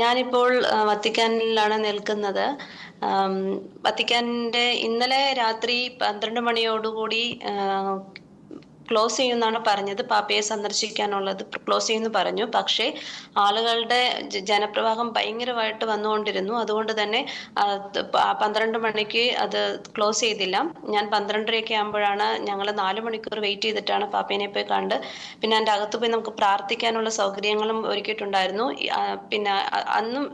ഞാനിപ്പോൾ വത്തിക്കാനിലാണ് നിൽക്കുന്നത്. വത്തിക്കാനിന്റെ ഇന്നലെ രാത്രി പന്ത്രണ്ട് മണിയോടുകൂടി ക്ലോസ് ചെയ്യുമെന്നാണ് പറഞ്ഞത്. പാപ്പയെ സന്ദർശിക്കാനുള്ളത് ക്ലോസ് ചെയ്യുമെന്ന് പറഞ്ഞു. പക്ഷേ ആളുകളുടെ ജനപ്രവാഹം ഭയങ്കരമായിട്ട് വന്നുകൊണ്ടിരുന്നു. അതുകൊണ്ട് തന്നെ പന്ത്രണ്ട് മണിക്ക് അത് ക്ലോസ് ചെയ്തില്ല. ഞാൻ പന്ത്രണ്ടരയൊക്കെ ആകുമ്പോഴാണ് ഞങ്ങൾ നാല് മണിക്കൂർ വെയിറ്റ് ചെയ്തിട്ടാണ് പാപ്പേനെ പോയി കണ്ട്. പിന്നെ അതിന്റെ അകത്ത് പോയി നമുക്ക് പ്രാർത്ഥിക്കാനുള്ള സൗകര്യങ്ങളും ഒരുക്കിയിട്ടുണ്ടായിരുന്നു. പിന്നെ അന്നും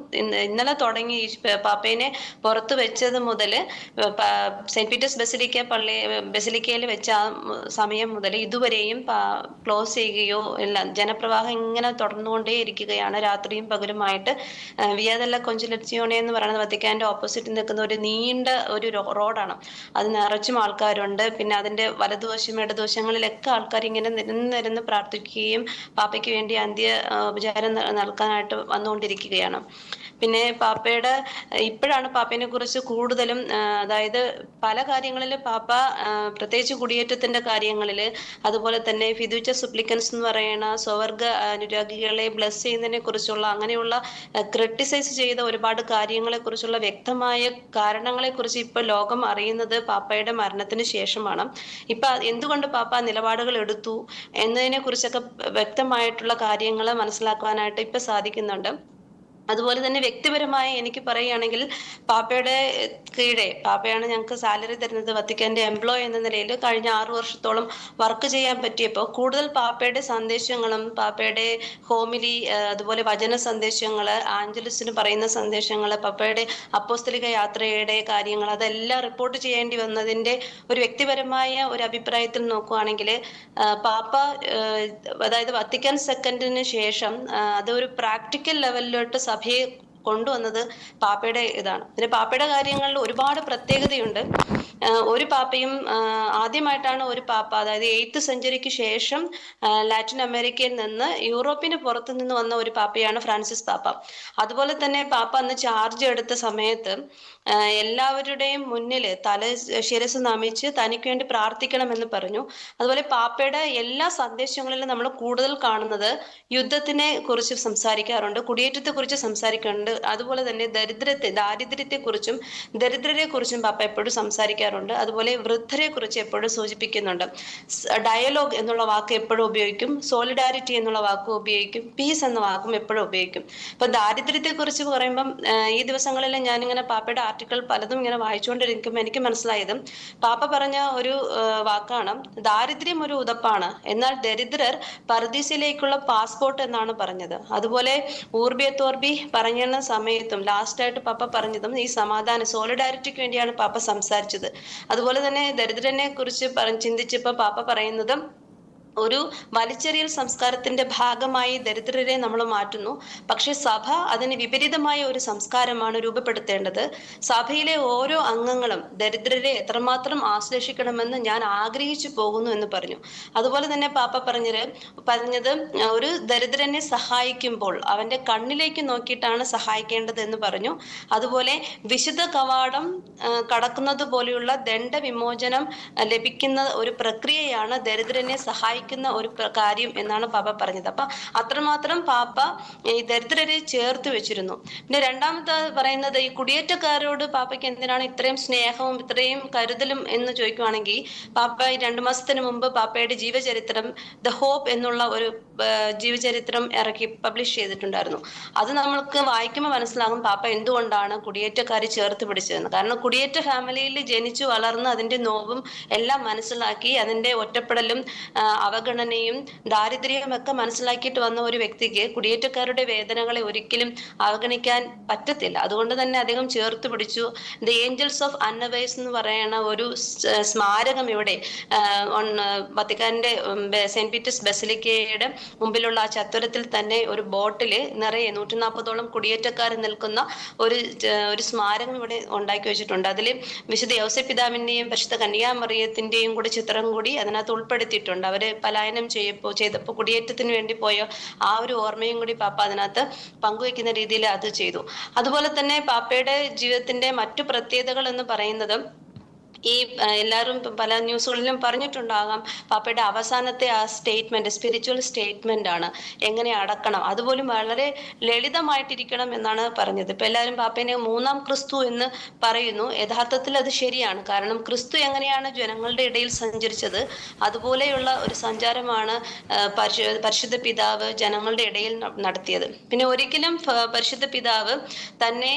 ഇന്നലെ തുടങ്ങി പാപ്പേനെ പുറത്ത് വെച്ചത് മുതൽ സെന്റ് പീറ്റേഴ്സ് ബസിലിക്ക പള്ളി ബസിലിക്കയിൽ വെച്ച ആ സമയം മുതൽ ഇതുവരെയും ക്ലോസ് ചെയ്യുകയോ ഇല്ല. ജനപ്രവാഹം ഇങ്ങനെ തുടർന്നുകൊണ്ടേ ഇരിക്കുകയാണ് രാത്രിയും പകലുമായിട്ട് വിയാദല്ല കൊഞ്ചിലച്ചിയോണെ എന്ന് പറയുന്നത് വത്തിക്കാന്റെ ഓപ്പോസിറ്റ് നിൽക്കുന്ന ഒരു നീണ്ട ഒരു റോഡാണ്. അത് നിറച്ചും ആൾക്കാരുണ്ട്. പിന്നെ അതിന്റെ വലതുവശം ഇടതുവശങ്ങളിലൊക്കെ ആൾക്കാർ ഇങ്ങനെ നിരന്നിരുന്ന് പ്രാർത്ഥിക്കുകയും പാപ്പയ്ക്ക് വേണ്ടി അന്ത്യ ഉപചാരം നൽകാനായിട്ട് വന്നുകൊണ്ടിരിക്കുകയാണ്. പിന്നെ പാപ്പയുടെ ഇപ്പോഴാണ് പാപ്പയെ കുറിച്ച് കൂടുതലും അതായത് പല കാര്യങ്ങളിൽ പാപ്പ പ്രത്യേകിച്ച് കുടിയേറ്റത്തിന്റെ കാര്യങ്ങളിൽ അതുപോലെ തന്നെ ഫിദുച്ച സുപ്ലിക്കൻസ് എന്ന് പറയുന്ന സ്വവർഗ അനുരാഗികളെ ബ്ലസ് ചെയ്യുന്നതിനെ കുറിച്ചുള്ള അങ്ങനെയുള്ള ക്രിട്ടിസൈസ് ചെയ്ത ഒരുപാട് കാര്യങ്ങളെ കുറിച്ചുള്ള വ്യക്തമായ കാരണങ്ങളെ കുറിച്ച് ഇപ്പൊ ലോകം അറിയുന്നത് പാപ്പയുടെ മരണത്തിന് ശേഷമാണ്. ഇപ്പൊ എന്തുകൊണ്ട് പാപ്പ നിലപാടുകൾ എടുത്തു എന്നതിനെ കുറിച്ചൊക്കെ വ്യക്തമായിട്ടുള്ള കാര്യങ്ങൾ മനസ്സിലാക്കുവാനായിട്ട് ഇപ്പൊ സാധിക്കുന്നുണ്ട്. അതുപോലെ തന്നെ വ്യക്തിപരമായി എനിക്ക് പറയുകയാണെങ്കിൽ പാപ്പയുടെ കീഴെ പാപ്പയാണ് ഞങ്ങൾക്ക് സാലറി തരുന്നത് വത്തിക്കാന്റെ എംപ്ലോയി എന്ന നിലയിൽ കഴിഞ്ഞ ആറു വർഷത്തോളം വർക്ക് ചെയ്യാൻ പറ്റിയപ്പോൾ കൂടുതൽ പാപ്പയുടെ സന്ദേശങ്ങളും പാപ്പയുടെ ഹോമിലി അതുപോലെ വചന സന്ദേശങ്ങൾ ആഞ്ചലസിന് പറയുന്ന സന്ദേശങ്ങൾ പാപ്പയുടെ അപ്പോസ്തലിക യാത്രയുടെ കാര്യങ്ങൾ അതെല്ലാം റിപ്പോർട്ട് ചെയ്യേണ്ടി വന്നതിന്റെ ഒരു വ്യക്തിപരമായ ഒരു അഭിപ്രായത്തിൽ നോക്കുകയാണെങ്കിൽ പാപ്പ അതായത് വത്തിക്കാൻ സെക്കൻഡിന് ശേഷം അതൊരു പ്രാക്ടിക്കൽ ലെവലിലോട്ട് സഭയെ കൊണ്ടുവന്നത് പാപ്പയുടെ ഇതാണ്. പിന്നെ പാപ്പയുടെ കാര്യങ്ങളിൽ ഒരുപാട് പ്രത്യേകതയുണ്ട്. ഒരു പാപ്പയും ആദ്യമായിട്ടാണ് ഒരു പാപ്പ അതായത് എയ്ത്ത് സെഞ്ചുറിക്ക് ശേഷം ലാറ്റിൻ അമേരിക്കയിൽ നിന്ന് യൂറോപ്പിന് പുറത്തു നിന്ന് വന്ന ഒരു പാപ്പയാണ് ഫ്രാൻസിസ് പാപ്പ. അതുപോലെ തന്നെ പാപ്പ അന്ന് ചാർജ് എടുത്ത സമയത്ത് എല്ലാവരുടെയും മുന്നിൽ തല ശിരസ് നമിച്ച് തനിക്ക് വേണ്ടി പ്രാർത്ഥിക്കണമെന്ന് പറഞ്ഞു. അതുപോലെ പാപ്പയുടെ എല്ലാ സന്ദേശങ്ങളിലും നമ്മൾ കൂടുതൽ കാണുന്നത് യുദ്ധത്തിനെ കുറിച്ച് സംസാരിക്കാറുണ്ട് കുടിയേറ്റത്തെ കുറിച്ച് സംസാരിക്കാറുണ്ട്. അതുപോലെ തന്നെ ദരിദ്രത്തെ ദാരിദ്ര്യത്തെ കുറിച്ചും ദരിദ്രരെ കുറിച്ചും പാപ്പ എപ്പോഴും സംസാരിക്കാറുണ്ട്. അതുപോലെ വൃദ്ധരെ കുറിച്ച് എപ്പോഴും സൂചിപ്പിക്കുന്നുണ്ട്. ഡയലോഗ് എന്നുള്ള വാക്ക് എപ്പോഴും ഉപയോഗിക്കും. സോളിഡാരിറ്റി എന്നുള്ള വാക്കും ഉപയോഗിക്കും. പീസ് എന്ന വാക്കും എപ്പോഴും ഉപയോഗിക്കും. ഇപ്പൊ ദാരിദ്ര്യത്തെ കുറിച്ച് പറയുമ്പം ഈ ദിവസങ്ങളിൽ ഞാനിങ്ങനെ പാപ്പയുടെ ആർട്ടിക്കിൾ പലതും ഇങ്ങനെ വായിച്ചുകൊണ്ടിരിക്കുമ്പോൾ എനിക്ക് മനസ്സിലായത് പാപ്പ പറഞ്ഞ ഒരു വാക്കാണ് ദാരിദ്ര്യം ഒരു ഉതപ്പാണ് എന്നാൽ ദരിദ്രർ പർദീസിലേക്കുള്ള പാസ്പോർട്ട് എന്നാണ് പറഞ്ഞത്. അതുപോലെ ഊർബിയ തോർബി പറഞ്ഞ സമയത്തും ലാസ്റ്റ് ആയിട്ട് പാപ്പ പറഞ്ഞതും ഈ സമാധാന സോളിഡാരിറ്റിക്ക് വേണ്ടിയാണ് പാപ്പ സംസാരിച്ചത്. അതുപോലെ തന്നെ ദരിദ്രനെ കുറിച്ച് ചിന്തിച്ചപ്പോ ചിന്തിച്ചപ്പോൾ പാപ്പ പറയുന്നത് ഒരു വലിച്ചെറിയൽ സംസ്കാരത്തിന്റെ ഭാഗമായി ദരിദ്രരെ നമ്മൾ മാറ്റുന്നു. പക്ഷെ സഭ അതിന് വിപരീതമായ ഒരു സംസ്കാരമാണ് രൂപപ്പെടുത്തേണ്ടത്. സഭയിലെ ഓരോ അംഗങ്ങളും ദരിദ്രരെ എത്രമാത്രം ആശ്ലേഷിക്കണമെന്ന് ഞാൻ ആഗ്രഹിച്ചു പോകുന്നു എന്ന് പറഞ്ഞു. അതുപോലെ തന്നെ പാപ്പ പറഞ്ഞത് പറഞ്ഞത് ഒരു ദരിദ്രനെ സഹായിക്കുമ്പോൾ അവന്റെ കണ്ണിലേക്ക് നോക്കിയിട്ടാണ് സഹായിക്കേണ്ടത് എന്ന് പറഞ്ഞു. അതുപോലെ വിശുദ്ധ കവാടം കടക്കുന്നത് പോലെയുള്ള ദണ്ഡ വിമോചനം ലഭിക്കുന്ന ഒരു പ്രക്രിയയാണ് ദരിദ്രനെ സഹായിക്കുന്ന ഒരു കാര്യം എന്നാണ് പാപ്പ പറഞ്ഞത്. അപ്പൊ അത്രമാത്രം പാപ്പ ഈ ദരിദ്രരെ ചേർത്ത് വെച്ചിരുന്നു. പിന്നെ രണ്ടാമത്തെ പറയുന്നത് ഈ കുടിയേറ്റക്കാരോട് പാപ്പയ്ക്ക് എന്തിനാണ് ഇത്രയും സ്നേഹവും ഇത്രയും കരുതലും എന്ന് ചോദിക്കുവാണെങ്കിൽ പാപ്പ ഈ രണ്ടു മാസത്തിന് മുമ്പ് പാപ്പയുടെ ജീവചരിത്രം ദ ഹോപ്പ് എന്നുള്ള ഒരു ജീവചരിത്രം ഇറക്കി പബ്ലിഷ് ചെയ്തിട്ടുണ്ടായിരുന്നു. അത് നമ്മൾക്ക് വായിക്കുമ്പോൾ മനസ്സിലാകും പാപ്പ എന്തുകൊണ്ടാണ് കുടിയേറ്റക്കാരെ ചേർത്ത് പിടിച്ചതെന്ന്. കാരണം കുടിയേറ്റ ഫാമിലിയിൽ ജനിച്ചു വളർന്ന് അതിന്റെ നോവും എല്ലാം മനസ്സിലാക്കി അതിന്റെ ഒറ്റപ്പെടലും ആ, അവഗണനയും ദാരിദ്ര്യവും ഒക്കെ മനസ്സിലാക്കിയിട്ട് വന്ന ഒരു വ്യക്തിക്ക് കുടിയേറ്റക്കാരുടെ വേദനകളെ ഒരിക്കലും അവഗണിക്കാൻ പറ്റത്തില്ല. അതുകൊണ്ട് തന്നെ അദ്ദേഹം ചേർത്ത് പിടിച്ചു. ദ ഏഞ്ചൽസ് ഓഫ് അന്നവൈസ് എന്ന് പറയുന്ന ഒരു സ്മാരകം ഇവിടെ വത്തിക്കാന്റെ സെന്റ് പീറ്റേഴ്സ് ബസിലിക്കയുടെ മുമ്പിലുള്ള ആ ചത്വരത്തിൽ തന്നെ ഒരു ബോട്ടിൽ നിറയെ നൂറ്റി നാൽപ്പതോളം കുടിയേറ്റക്കാർ നിൽക്കുന്ന ഒരു ഒരു സ്മാരകം ഇവിടെ ഉണ്ടാക്കി വെച്ചിട്ടുണ്ട്. അതിൽ വിശുദ്ധ യൗസപിതാവിന്റെയും പരിശുദ്ധ കന്യാമറിയത്തിന്റെയും കൂടെ ചിത്രം കൂടി അതിനകത്ത് ഉൾപ്പെടുത്തിയിട്ടുണ്ട്. അവർ പലായനം ചെയ്യപ്പോ ചെയ്തപ്പോൾ കുടിയേറ്റത്തിന് വേണ്ടി പോയ ആ ഒരു ഓർമ്മയും കൂടി പാപ്പ അതിനകത്ത് പങ്കുവെക്കുന്ന രീതിയിൽ അത് ചെയ്തു. അതുപോലെ തന്നെ പാപ്പയുടെ ജീവിതത്തിന്റെ മറ്റു പ്രത്യേകതകൾ എന്ന് പറയുന്നത് ഈ എല്ലാവരും പല ന്യൂസുകളിലും പറഞ്ഞിട്ടുണ്ടാകാം പാപ്പയുടെ അവസാനത്തെ ആ സ്റ്റേറ്റ്മെന്റ് സ്പിരിച്വൽ സ്റ്റേറ്റ്മെന്റ് ആണ് എങ്ങനെ അടക്കണം അതുപോലും വളരെ ലളിതമായിട്ടിരിക്കണം എന്നാണ് പറഞ്ഞത്. ഇപ്പൊ എല്ലാവരും പാപ്പേനെ മൂന്നാം ക്രിസ്തു എന്ന് പറയുന്നു. യഥാർത്ഥത്തിൽ അത് ശരിയാണ്. കാരണം ക്രിസ്തു എങ്ങനെയാണ് ജനങ്ങളുടെ ഇടയിൽ സഞ്ചരിച്ചത്? അതുപോലെയുള്ള ഒരു സഞ്ചാരമാണ് പരിശുദ്ധ പിതാവ് ജനങ്ങളുടെ ഇടയിൽ നടത്തിയത്. പിന്നെ ഒരിക്കലും പരിശുദ്ധ പിതാവ് തന്നെ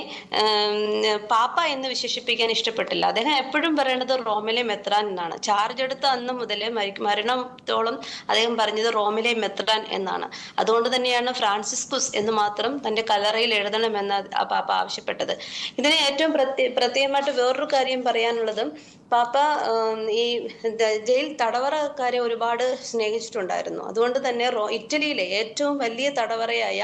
പാപ്പ എന്ന് വിശേഷിപ്പിക്കാൻ ഇഷ്ടപ്പെട്ടില്ല. അദ്ദേഹം എപ്പോഴും പറയണത് റോമിലെ മെത്രാൻ എന്നാണ്. ചാർജ് എടുത്ത അന്ന് മുതൽ മരണത്തോളം അദ്ദേഹം പറഞ്ഞത് റോമിലെ മെത്രാൻ എന്നാണ്. അതുകൊണ്ട് തന്നെയാണ് ഫ്രാൻസിസ്കുസ് എന്ന് മാത്രം തന്റെ കലറയിൽ എഴുതണമെന്ന് പാപ്പ ആവശ്യപ്പെട്ടത്. ഇതിന് ഏറ്റവും പ്രത്യേക പ്രത്യേകമായിട്ട് വേറൊരു കാര്യം പറയാനുള്ളത് പാപ്പ ഈ ജയിൽ തടവറക്കാരെ ഒരുപാട് സ്നേഹിച്ചിട്ടുണ്ടായിരുന്നു. അതുകൊണ്ട് തന്നെ ഇറ്റലിയിലെ ഏറ്റവും വലിയ തടവറയായ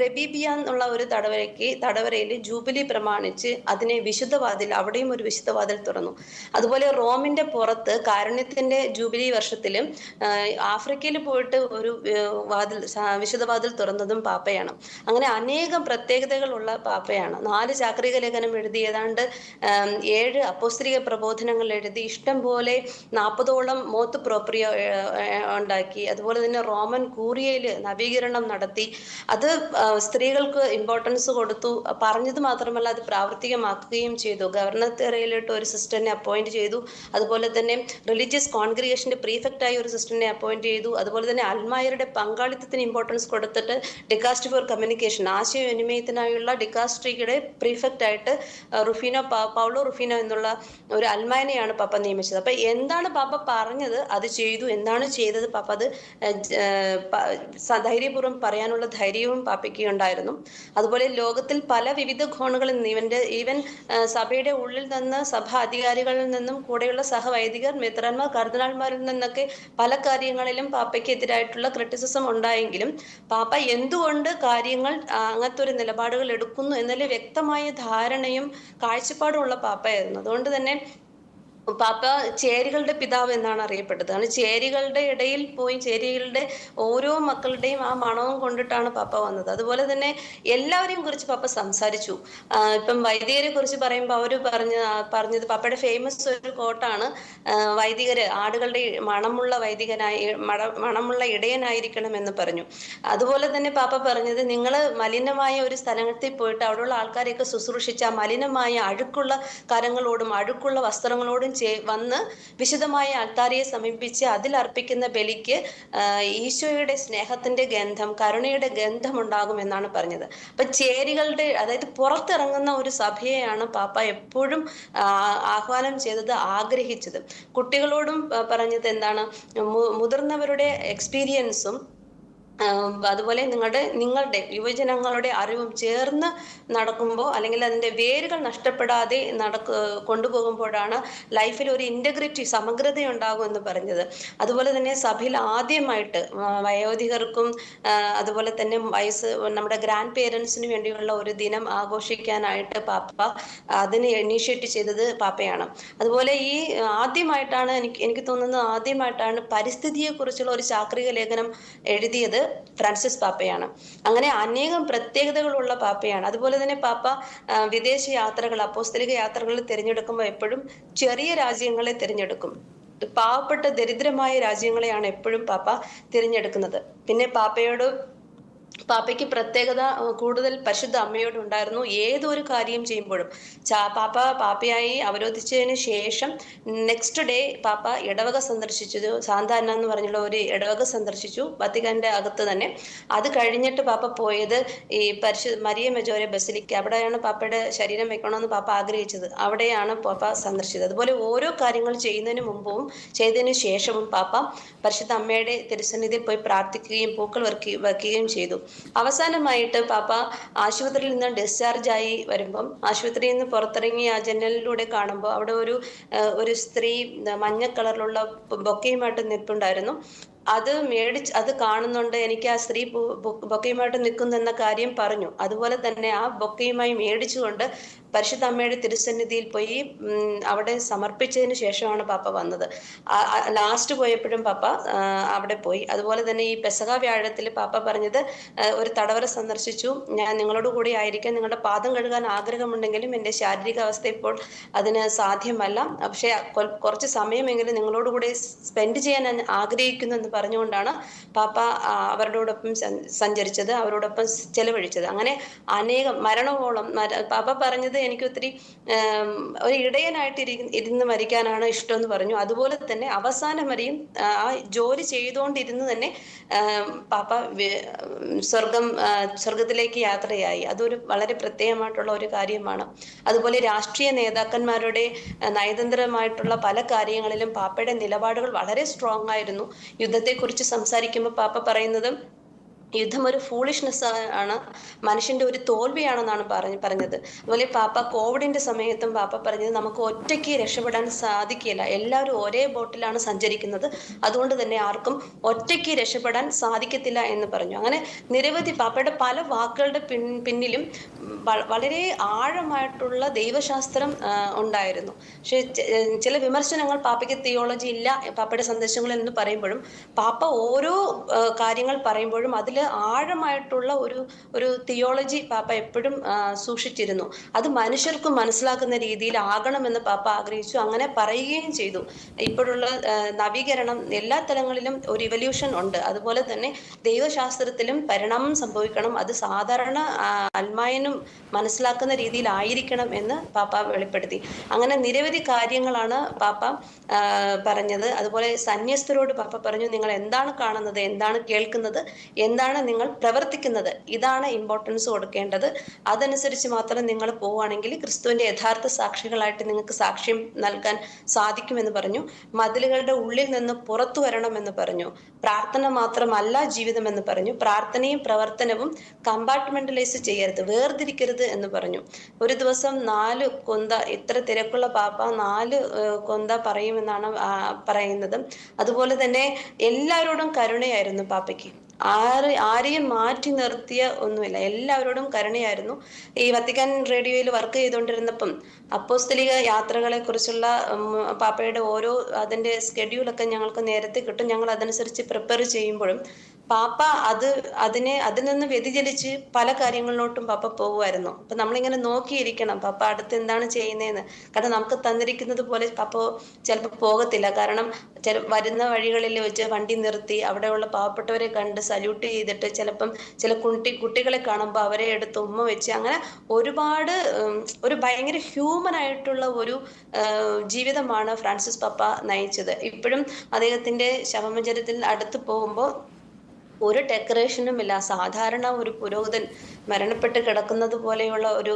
റെബീബിയ എന്നുള്ള ഒരു തടവരയ്ക്ക് തടവരയിൽ ജൂബിലി പ്രമാണിച്ച് അതിനെ വിശുദ്ധവാതിൽ അവിടെയും ഒരു വിശുദ്ധവാതിൽ തുറന്നു. അതുപോലെ റോമിന്റെ പുറത്ത് കാരുണ്യത്തിന്റെ ജൂബിലി വർഷത്തിലും ആഫ്രിക്കയിൽ പോയിട്ട് ഒരു വാതിൽ വിശുദ്ധവാതിൽ തുറന്നതും പാപ്പയാണ്. അങ്ങനെ അനേകം പ്രത്യേകതകളുള്ള പാപ്പയാണ്. നാല് ചാക്രിക ലേഖനം എഴുതി ഏതാണ്ട് ഏഴ് അപ്പോസ്ത്രീയ പ്രബോധനങ്ങൾ എഴുതി ഇഷ്ടം പോലെ നാൽപ്പതോളം മോത്ത് പ്രോപ്രിയ ഉണ്ടാക്കി. അതുപോലെ തന്നെ റോമൻ കൂറിയയിൽ നവീകരണം നടത്തി. അത് സ്ത്രീകൾക്ക് ഇമ്പോർട്ടൻസ് കൊടുത്തു. പറഞ്ഞത് മാത്രമല്ല അത് പ്രാവർത്തികമാക്കുകയും ചെയ്തു. ഗവർണർ തെറയിലിട്ട് ഒരു സിസ്റ്ററിനെ അപ്പോയിന്റ് ചെയ്തു. അതുപോലെ തന്നെ റിലീജിയസ് കോൺഗ്രിഗേഷന്റെ പ്രീഫെക്റ്റ് ആയി ഒരു സിസ്റ്ററിനെ അപ്പോയിന്റ് ചെയ്തു. അതുപോലെ തന്നെ അൽമായരുടെ പങ്കാളിത്തത്തിന് ഇമ്പോർട്ടൻസ് കൊടുത്തിട്ട് ഡികാസ്റ്റ് ഫോർ കമ്മ്യൂണിക്കേഷൻ ആശയവിനിമയത്തിനായുള്ള ഡികാസ്ട്രിയുടെ പ്രീഫെക്റ്റ് ആയിട്ട് ആ, റുഫീനോ പൗളോ റുഫീനോ എന്നുള്ള ഒരു അൽമായനെയാണ് പാപ്പ നിയമിച്ചത്. അപ്പൊ എന്താണ് പാപ്പ പറഞ്ഞത്? അത് ചെയ്തു. എന്താണ് ചെയ്തത് പാപ്പ? അത് ധൈര്യപൂർവം പറയാനുള്ള ധൈര്യവും പാപ്പയ്ക്ക് ഉണ്ടായിരുന്നു. അതുപോലെ ലോകത്തിൽ പല വിവിധ കോണുകളിൽ നിന്ന് ഇവന്റെ ഈവൻ സഭയുടെ ഉള്ളിൽ നിന്ന് സഭ അധികാരികളിൽ നിന്നും കൂടെയുള്ള സഹവൈദികർ മെത്രാന്മാർ കർദിനാൾമാരിൽ നിന്നൊക്കെ പല കാര്യങ്ങളിലും പാപ്പയ്ക്കെതിരായിട്ടുള്ള ക്രിറ്റിസിസം ഉണ്ടായെങ്കിലും പാപ്പ എന്തുകൊണ്ട് കാര്യങ്ങൾ അങ്ങനത്തെ ഒരു നിലപാടുകൾ എടുക്കുന്നു എന്നതിൽ വ്യക്തമായ ധാരണയും കാഴ്ചപ്പാടും ഉള്ള പാപ്പയായിരുന്നു. അതുകൊണ്ട് തന്നെ പാപ്പ ചേരികളുടെ പിതാവ് എന്നാണ് അറിയപ്പെട്ടത്. കാരണം ചേരികളുടെ ഇടയിൽ പോയി ചേരികളുടെ ഓരോ മക്കളുടെയും ആ മണവും കൊണ്ടിട്ടാണ് പാപ്പ വന്നത്. അതുപോലെ തന്നെ എല്ലാവരെയും കുറിച്ച് പാപ്പ സംസാരിച്ചു. ഇപ്പം വൈദികരെ കുറിച്ച് പറയുമ്പോൾ അവർ പറഞ്ഞ പറഞ്ഞത് പാപ്പയുടെ ഫേമസ് ഒരു കോട്ടാണ് വൈദികര് ആടുകളുടെ മണമുള്ള വൈദികനായി മണ മണമുള്ള ഇടയനായിരിക്കണം എന്ന് പറഞ്ഞു. അതുപോലെ തന്നെ പാപ്പ പറഞ്ഞത് നിങ്ങൾ മലിനമായ ഒരു സ്ഥലത്തിൽ പോയിട്ട് അവിടെയുള്ള ആൾക്കാരെയൊക്കെ ശുശ്രൂഷിച്ച മലിനമായ അഴുക്കുള്ള കരങ്ങളോടും അഴുക്കുള്ള വസ്ത്രങ്ങളോടും ചേ വന്ന് വിശദമായ അൾത്താരയെ സമീപിച്ച് അതിൽ അർപ്പിക്കുന്ന ബലിക്ക് ഈശോയുടെ സ്നേഹത്തിന്റെ ഗന്ധം കരുണയുടെ ഗന്ധം ഉണ്ടാകും എന്നാണ് പറഞ്ഞത്. അപ്പൊ ചേരികളുടെ അതായത് പുറത്തിറങ്ങുന്ന ഒരു സഭയെയാണ് പാപ്പ എപ്പോഴും ആഹ്വാനം ചെയ്തത് ആഗ്രഹിച്ചത്. കുട്ടികളോടും പറഞ്ഞത് എന്താണ് മുതിർന്നവരുടെ എക്സ്പീരിയൻസും അതുപോലെ നിങ്ങളുടെ നിങ്ങളുടെ യുവജനങ്ങളുടെ അറിവും ചേർന്ന് നടക്കുമ്പോൾ അല്ലെങ്കിൽ അതിന്റെ വേരുകൾ നഷ്ടപ്പെടാതെ നടക്ക കൊണ്ടുപോകുമ്പോഴാണ് ലൈഫിൽ ഒരു ഇന്റഗ്രിറ്റി സമഗ്രത ഉണ്ടാകും എന്ന് പറഞ്ഞത്. അതുപോലെ തന്നെ സഭയിൽ ആദ്യമായിട്ട് വയോധികർക്കും അതുപോലെ തന്നെ വയസ്സ് നമ്മുടെ ഗ്രാൻഡ് പേരൻസിന് വേണ്ടിയുള്ള ഒരു ദിനം ആഘോഷിക്കാനായിട്ട് പാപ്പ അതിന് ഇനീഷ്യേറ്റ് ചെയ്തത് പാപ്പയാണ്. അതുപോലെ ഈ ആദ്യമായിട്ടാണ് എനിക്ക് എനിക്ക് തോന്നുന്നത് ആദ്യമായിട്ടാണ് പരിസ്ഥിതിയെക്കുറിച്ചുള്ള ഒരു ചാക്രിക ലേഖനം എഴുതിയത്. ഫ്രാൻസിസ് പാപ്പയാണ്. അങ്ങനെ അനേകം പ്രത്യേകതകളുള്ള പാപ്പയാണ്. അതുപോലെ തന്നെ പാപ്പ വിദേശ യാത്രകൾ അപ്പോസ്തലിക യാത്രകൾ തിരഞ്ഞെടുക്കുമ്പോൾ എപ്പോഴും ചെറിയ രാജ്യങ്ങളെ തിരഞ്ഞെടുക്കും. പാവപ്പെട്ട ദരിദ്രമായ രാജ്യങ്ങളെയാണ് എപ്പോഴും പാപ്പ തിരഞ്ഞെടുക്കുന്നത്. പിന്നെ പാപ്പയോട് പാപ്പയ്ക്ക് പ്രത്യേകത കൂടുതൽ പരിശുദ്ധ അമ്മയോട് ഉണ്ടായിരുന്നു. ഏതൊരു കാര്യം ചെയ്യുമ്പോഴും. ചാ പാപ്പ പാപ്പയായി അവരോധിച്ചതിന് ശേഷം നെക്സ്റ്റ് ഡേ പാപ്പ ഇടവക സന്ദർശിച്ചു സാന്താന എന്ന് പറഞ്ഞുള്ള ഒരു ഇടവക സന്ദർശിച്ചു. വത്തിക്കാന്റെ അകത്ത് തന്നെ. അത് കഴിഞ്ഞിട്ട് പാപ്പ പോയത് ഈ പരിശു മരിയ മെജോരെ ബസിലിക്ക. അവിടെയാണ് പാപ്പയുടെ ശരീരം വെക്കണമെന്ന് പാപ്പ ആഗ്രഹിച്ചത്. അവിടെയാണ് പാപ്പ സന്ദർശിച്ചത്. അതുപോലെ ഓരോ കാര്യങ്ങൾ ചെയ്യുന്നതിന് മുമ്പും ചെയ്തതിന് ശേഷവും പാപ്പ പരിശുദ്ധ അമ്മയുടെ തിരുസന്നിധിയിൽ പോയി പ്രാർത്ഥിക്കുകയും പൂക്കൾ വർക്കി വെക്കുകയും ചെയ്തു. അവസാനമായിട്ട് പാപ്പ ആശുപത്രിയിൽ നിന്ന് ഡിസ്ചാർജ് ആയി വരുമ്പം ആശുപത്രിയിൽ നിന്ന് പുറത്തിറങ്ങി ആ ജനലിലൂടെ കാണുമ്പോൾ അവിടെ ഒരു ഒരു സ്ത്രീ മഞ്ഞ കളറിലുള്ള ബൊക്കയുമായിട്ട് നിൽപ്പുണ്ടായിരുന്നു. അത് മേടിച്ച് അത് കാണുന്നുണ്ട്. എനിക്ക് ആ സ്ത്രീ ബൊക്കയുമായിട്ട് നിൽക്കുന്നു എന്ന കാര്യം പറഞ്ഞു. അതുപോലെ തന്നെ ആ ബൊക്കയുമായി മേടിച്ചുകൊണ്ട് പരിശുദ്ധ അമ്മയുടെ തിരുസന്നിധിയിൽ പോയി അവിടെ സമർപ്പിച്ചതിന് ശേഷമാണ് പാപ്പ വന്നത്. ലാസ്റ്റ് പോയപ്പോഴും പാപ്പ അവിടെ പോയി. അതുപോലെ തന്നെ ഈ പെസക വ്യാഴത്തിൽ പാപ്പ പറഞ്ഞത് ഒരു തടവറ സന്ദർശിച്ചു. ഞാൻ നിങ്ങളോട് കൂടി ആയിരിക്കാൻ നിങ്ങളുടെ പാദം കഴുകാൻ ആഗ്രഹമുണ്ടെങ്കിലും എന്റെ ശാരീരിക അവസ്ഥ ഇപ്പോൾ അതിന് സാധ്യമല്ല. പക്ഷേ കുറച്ച് സമയമെങ്കിലും നിങ്ങളോട് കൂടി സ്പെൻഡ് ചെയ്യാൻ ഞാൻ ആഗ്രഹിക്കുന്നു എന്ന് പറഞ്ഞുകൊണ്ടാണ് പാപ്പ അവരോടൊപ്പം സഞ്ച- സഞ്ചരിച്ചത് അവരോടൊപ്പം ചെലവഴിച്ചത്. അങ്ങനെ അനേകം മരണവോളം പാപ്പ പറഞ്ഞത് എനിക്ക് ഒത്തിരി ഒരു ഇടയനായിട്ട് ഇരി- ഇരുന്ന് മരിക്കാനാണ് ഇഷ്ടം എന്ന് പറഞ്ഞു. അതുപോലെ തന്നെ അവസാനം വരെയും ആ ജോലി ചെയ്തുകൊണ്ടിരുന്ന് തന്നെ പാപ്പ സ്വർഗം സ്വർഗത്തിലേക്ക് യാത്രയായി. അതൊരു വളരെ പ്രത്യേകമായിട്ടുള്ള ഒരു കാര്യമാണ്. അതുപോലെ രാഷ്ട്രീയ നേതാക്കന്മാരുടെ നയതന്ത്രമായിട്ടുള്ള പല കാര്യങ്ങളിലും പാപ്പയുടെ നിലപാടുകൾ വളരെ സ്ട്രോങ് ആയിരുന്നു. യുദ്ധത്തെക്കുറിച്ച് സംസാരിക്കുമ്പോൾ പാപ്പ പറയുന്നത് യുദ്ധം ഒരു ഫൂളിഷ്നെസ് ആണ്. മനുഷ്യന്റെ ഒരു തോൽവിയാണെന്നാണ് പറഞ്ഞ് പറഞ്ഞത്. അതുപോലെ പാപ്പ കോവിഡിന്റെ സമയത്തും പാപ്പ പറഞ്ഞത് നമുക്ക് ഒറ്റയ്ക്ക് രക്ഷപ്പെടാൻ സാധിക്കില്ല എല്ലാവരും ഒരേ ബോട്ടിലാണ് സഞ്ചരിക്കുന്നത്. അതുകൊണ്ട് തന്നെ ആർക്കും ഒറ്റയ്ക്ക് രക്ഷപ്പെടാൻ സാധിക്കത്തില്ല എന്ന് പറഞ്ഞു. അങ്ങനെ നിരവധി പാപ്പയുടെ പല വാക്കുകളുടെ പിൻ പിന്നിലും വളരെ ആഴമായിട്ടുള്ള ദൈവശാസ്ത്രം ഉണ്ടായിരുന്നു. പക്ഷെ ചില വിമർശനങ്ങൾ പാപ്പയ്ക്ക് തിയോളജി ഇല്ല പാപ്പയുടെ സന്ദേശങ്ങളിൽ എന്ന് പറയുമ്പോഴും പാപ്പ ഓരോ കാര്യങ്ങൾ പറയുമ്പോഴും അതിൽ ആഴമായിട്ടുള്ള ഒരു ഒരു തിയോളജി പാപ്പ എപ്പോഴും സൂക്ഷിച്ചിരുന്നു. അത് മനുഷ്യർക്ക് മനസ്സിലാക്കുന്ന രീതിയിൽ ആകണമെന്ന് പാപ്പ ആഗ്രഹിച്ചു. അങ്ങനെ പറയുകയും ചെയ്തു. ഇപ്പോഴുള്ള നവീകരണം എല്ലാ തലങ്ങളിലും ഒരു ഇവല്യൂഷൻ ഉണ്ട്. അതുപോലെ തന്നെ ദൈവശാസ്ത്രത്തിലും പരിണാമം സംഭവിക്കണം. അത് സാധാരണ അൽമായനും മനസ്സിലാക്കുന്ന രീതിയിൽ ആയിരിക്കണം എന്ന് പാപ്പ വെളിപ്പെടുത്തി. അങ്ങനെ നിരവധി കാര്യങ്ങളാണ് പാപ്പ പറഞ്ഞത്. അതുപോലെ സന്യസ്തരോട് പാപ്പ പറഞ്ഞു നിങ്ങൾ എന്താണ് കാണുന്നത്? എന്താണ് കേൾക്കുന്നത്? എന്താണ് നിങ്ങൾ പ്രവർത്തിക്കുന്നത്. ഇതാണ് ഇമ്പോർട്ടൻസ് കൊടുക്കേണ്ടത്. അതനുസരിച്ച് മാത്രം നിങ്ങൾ പോവുകയാണെങ്കിൽ ക്രിസ്തുവിന്റെ യഥാർത്ഥ സാക്ഷികളായിട്ട് നിങ്ങൾക്ക് സാക്ഷ്യം നൽകാൻ സാധിക്കുമെന്ന് പറഞ്ഞു. മതിലുകളുടെ ഉള്ളിൽ നിന്ന് പുറത്തു വരണമെന്ന് പറഞ്ഞു. പ്രാർത്ഥന മാത്രമല്ല ജീവിതം എന്ന് പറഞ്ഞു. പ്രാർത്ഥനയും പ്രവർത്തനവും കമ്പാർട്ട്മെന്റലൈസ് ചെയ്യരുത് വേർതിരിക്കരുത് എന്ന് പറഞ്ഞു. ഒരു ദിവസം നാല് കൊന്ത ഇത്ര തിരക്കുള്ള പാപ്പ നാല് കൊന്ത പറയുമെന്നാണ് പറയുന്നത്. അതുപോലെ തന്നെ എല്ലാവരോടും കരുണയായിരുന്നു പാപ്പയ്ക്ക്. ആര് ആരെയും മാറ്റി നിർത്തിയ ഒന്നുമില്ല. എല്ലാവരോടും കരുണയായിരുന്നു. ഈ വത്തിക്കാൻ റേഡിയോയിൽ വർക്ക് ചെയ്തുകൊണ്ടിരുന്നപ്പം അപ്പോസ്തലിക യാത്രകളെ കുറിച്ചുള്ള പാപ്പയുടെ ഓരോ അതിന്റെ സ്കെഡ്യൂളൊക്കെ ഞങ്ങൾക്ക് നേരത്തെ കിട്ടും. ഞങ്ങൾ അതനുസരിച്ച് പ്രിപ്പയർ ചെയ്യുമ്പോഴും പാപ്പ അത് അതിനെ അതിൽ നിന്ന് വ്യതിചലിച്ച് പല കാര്യങ്ങളിലോട്ടും പാപ്പ പോകുമായിരുന്നു. അപ്പൊ നമ്മളിങ്ങനെ നോക്കിയിരിക്കണം പാപ്പ അടുത്ത് എന്താണ് ചെയ്യുന്നതെന്ന്. കാരണം നമുക്ക് തന്നിരിക്കുന്നത് പോലെ പാപ്പ ചിലപ്പോൾ പോകത്തില്ല. കാരണം ചില വരുന്ന വഴികളിൽ വെച്ച് വണ്ടി നിർത്തി അവിടെയുള്ള പാവപ്പെട്ടവരെ കണ്ട് സല്യൂട്ട് ചെയ്തിട്ട് ചിലപ്പം ചില കുട്ടി കുട്ടികളെ കാണുമ്പോൾ അവരെ എടുത്ത് ഉമ്മ വെച്ച് അങ്ങനെ ഒരുപാട് ഒരു ഭയങ്കര ഹ്യൂമൻ ആയിട്ടുള്ള ഒരു ജീവിതമാണ് ഫ്രാൻസിസ് പാപ്പ നയിച്ചത്. ഇപ്പോഴും അദ്ദേഹത്തിന്റെ ശവമചരത്തിൽ അടുത്ത് പോകുമ്പോൾ ഒരു ഡെക്കറേഷനും ഇല്ല. സാധാരണ ഒരു പുരോഹിതൻ മരണപ്പെട്ട് കിടക്കുന്നത് പോലെയുള്ള ഒരു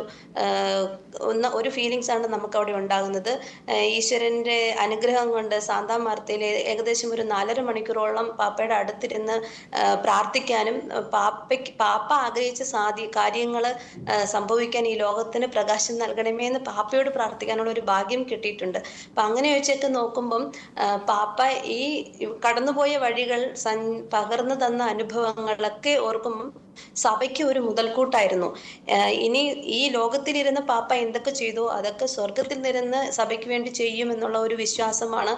ഒരു ഫീലിങ്സ് ആണ് നമുക്ക് അവിടെ ഉണ്ടാകുന്നത്. ഈശ്വരന്റെ അനുഗ്രഹം കൊണ്ട് സാന്താ മാർത്തയിൽ ഏകദേശം ഒരു നാലര മണിക്കൂറോളം പാപ്പയുടെ അടുത്തിരുന്ന് പ്രാർത്ഥിക്കാനും പാപ്പയ്ക്ക് പാപ്പ ആഗ്രഹിച്ച സാധി കാര്യങ്ങൾ സംഭവിക്കാൻ ഈ ലോകത്തിന് പ്രകാശം നൽകണമേ എന്ന് പാപ്പയോട് പ്രാർത്ഥിക്കാനുള്ള ഒരു ഭാഗ്യം കിട്ടിയിട്ടുണ്ട്. അപ്പൊ അങ്ങനെ വെച്ചൊക്കെ നോക്കുമ്പം പാപ്പ ഈ കടന്നുപോയ വഴികൾ സൻ പകർന്നു തന്ന അനുഭവങ്ങളൊക്കെ ഓർക്കുമ്പം സഭയ്ക്ക് ഒരു മുതൽക്കൂട്ടായിരുന്നു. ഇനി ഈ ലോകത്തിലിരുന്ന് പാപ്പ എന്തൊക്കെ ചെയ്തു അതൊക്കെ സ്വർഗത്തിൽ നിന്ന് സഭയ്ക്ക് വേണ്ടി ചെയ്യുമെന്നുള്ള ഒരു വിശ്വാസമാണ്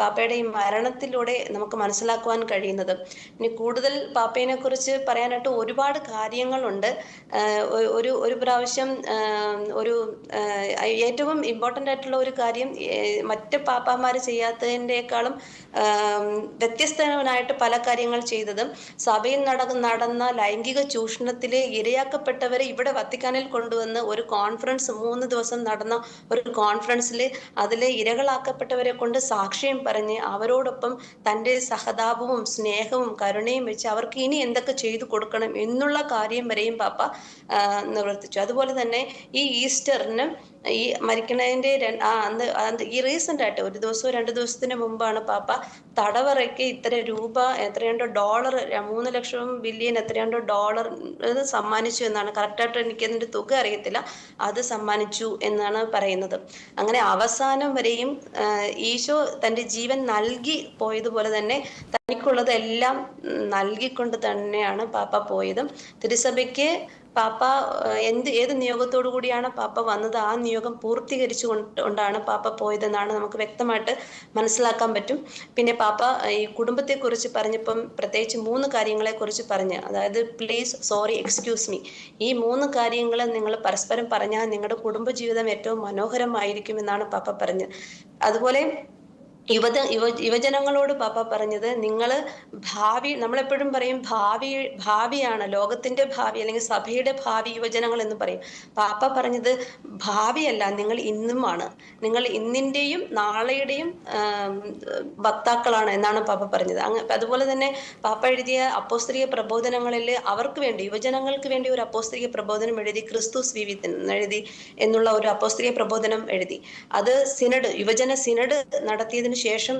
പാപ്പയുടെ ഈ മരണത്തിലൂടെ നമുക്ക് മനസ്സിലാക്കുവാൻ കഴിയുന്നത്. ഇനി കൂടുതൽ പാപ്പയെ കുറിച്ച് പറയാനായിട്ട് ഒരുപാട് കാര്യങ്ങളുണ്ട്. ഒരു ഒരു പ്രാവശ്യം ഒരു ഏറ്റവും ഇമ്പോർട്ടന്റ് ആയിട്ടുള്ള ഒരു കാര്യം മറ്റ് പാപ്പാമാർ ചെയ്യാത്തതിന്റെക്കാളും വ്യത്യസ്തനായിട്ട് പല കാര്യങ്ങൾ ചെയ്തതും സഭയിൽ നടന്ന നടന്ന ലൈംഗിക ചൂഷണത്തിൽ ഇരയാക്കപ്പെട്ടവരെ ഇവിടെ വത്തിക്കാനിൽ കൊണ്ടുവന്ന് ഒരു കോൺഫറൻസ് മൂന്ന് ദിവസം നടന്ന ഒരു കോൺഫറൻസിൽ അതിലെ ഇരകളാക്കപ്പെട്ടവരെ കൊണ്ട് സാക്ഷ്യം പറഞ്ഞ് അവരോടൊപ്പം തന്റെ സഹതാപവും സ്നേഹവും കരുണയും വെച്ച് അവർക്ക് ഇനി എന്തൊക്കെ ചെയ്തു കൊടുക്കണം എന്നുള്ള കാര്യം വരെയും പാപ്പ നിവർത്തിച്ചു. അതുപോലെ തന്നെ ഈ ഈസ്റ്ററിന് ഈ മരിക്കണതിന്റെ ആ അന്ന് ഈ റീസെന്റ് ആയിട്ട് ഒരു ദിവസവും രണ്ട് ദിവസത്തിന് മുമ്പാണ് പാപ്പ തടവറയ്ക്ക് ഇത്ര രൂപ എത്രയുണ്ടോ ഡോളർ മൂന്ന് ലക്ഷം ബില്യൺ എത്രയുണ്ടോ ഡോളർ സമ്മാനിച്ചു എന്നാണ്. കറക്റ്റായിട്ട് എനിക്ക് അതിന്റെ തുക അറിയത്തില്ല. അത് സമ്മാനിച്ചു എന്നാണ് പറയുന്നത്. അങ്ങനെ അവസാനം വരെയും ഈശോ തന്റെ തന്റെ ജീവൻ നൽകി പോയതുപോലെ തന്നെ തനിക്കുള്ളതെല്ലാം നൽകിക്കൊണ്ട് തന്നെയാണ് പാപ്പ പോയതും. തിരുസഭയ്ക്ക് പാപ്പ എന്ത് ഏത് നിയോഗത്തോടു കൂടിയാണ് പാപ്പ വന്നത്? ആ നിയോഗം പൂർത്തീകരിച്ചു കൊണ്ടാണ് പാപ്പ പോയതെന്നാണ് നമുക്ക് വ്യക്തമായിട്ട് മനസ്സിലാക്കാൻ പറ്റും. പിന്നെ പാപ്പ ഈ കുടുംബത്തെക്കുറിച്ച് പറഞ്ഞപ്പം പ്രത്യേകിച്ച് മൂന്ന് കാര്യങ്ങളെ കുറിച്ച് പറഞ്ഞ് അതായത് പ്ലീസ് സോറി എക്സ്ക്യൂസ് മീ. ഈ മൂന്ന് കാര്യങ്ങൾ നിങ്ങൾ പരസ്പരം പറഞ്ഞാൽ നിങ്ങളുടെ കുടുംബജീവിതം ഏറ്റവും മനോഹരമായിരിക്കും എന്നാണ് പാപ്പ പറഞ്ഞത് അതുപോലെ യുവത യുവ യുവജനങ്ങളോട് പാപ്പ പറഞ്ഞത് നിങ്ങൾ ഭാവി നമ്മളെപ്പോഴും പറയും ഭാവി ഭാവിയാണ് ലോകത്തിന്റെ ഭാവി അല്ലെങ്കിൽ സഭയുടെ ഭാവി യുവജനങ്ങൾ എന്ന് പറയും. പാപ്പ പറഞ്ഞത് ഭാവിയല്ല നിങ്ങൾ ഇന്നുമാണ്. നിങ്ങൾ ഇന്നിന്റെയും നാളെയുടെയും വക്താക്കളാണ് എന്നാണ് പാപ്പ പറഞ്ഞത്. അങ്ങ് അതുപോലെ തന്നെ പാപ്പ എഴുതിയ അപ്പോസ്ത്രീയ പ്രബോധനങ്ങളിൽ അവർക്ക് വേണ്ടി യുവജനങ്ങൾക്ക് വേണ്ടി ഒരു അപ്പോസ്ത്രീയ പ്രബോധനം എഴുതി ക്രിസ്തു സ്വീവിത്തൻ എഴുതി എന്നുള്ള ഒരു അപ്പോസ്ത്രീയ പ്രബോധനം എഴുതി. അത് സിനഡ് യുവജന സിനഡ് നടത്തിയതിന് ശേഷം